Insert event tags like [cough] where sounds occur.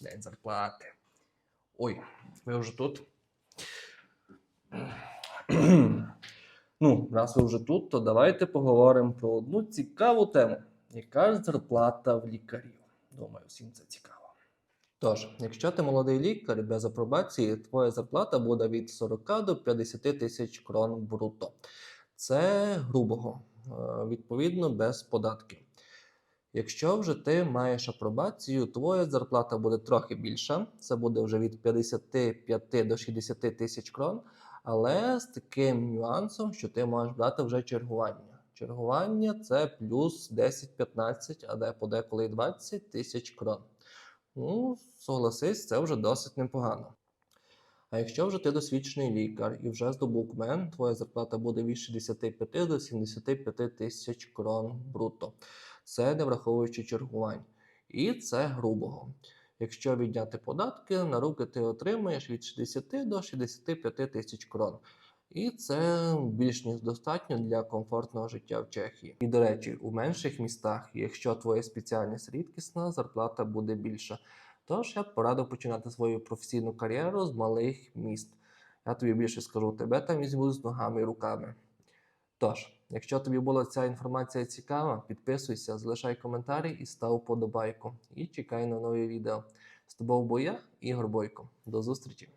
День зарплати. Ой, ви вже тут? [clears throat] Ну, раз ви вже тут, то давайте поговоримо про одну цікаву тему. Яка ж зарплата в лікарів? Думаю, всім це цікаво. Тож, якщо ти молодий лікар без апробації, твоя зарплата буде від 40 до 50 тисяч крон бруто. Це грубого, відповідно, без податків. Якщо вже ти маєш апробацію, твоя зарплата буде трохи більша. Це буде вже від 55 до 60 тисяч крон, але з таким нюансом, що ти можеш брати вже чергування. Чергування це плюс 10-15, а де подеколи 20 тисяч крон. Ну, согласись, це вже досить непогано. А якщо вже ти досвідчений лікар і вже здобув КМЕН, твоя зарплата буде від 65 до 75 тисяч крон бруто. Це не враховуючи чергувань. І це грубого. Якщо відняти податки, на руки ти отримаєш від 60 до 65 тисяч крон. І це більш ніж достатньо для комфортного життя в Чехії. І до речі, у менших містах, якщо твоя спеціальність рідкісна, зарплата буде більша. Тож я б порадив починати свою професійну кар'єру з малих міст. Я тобі більше скажу, тебе там візьмуть з ногами і руками. Тож, якщо тобі була ця інформація цікава, підписуйся, залишай коментарі і став подобайку. І чекай на нові відео. З тобою був я, Ігор Бойко. До зустрічі!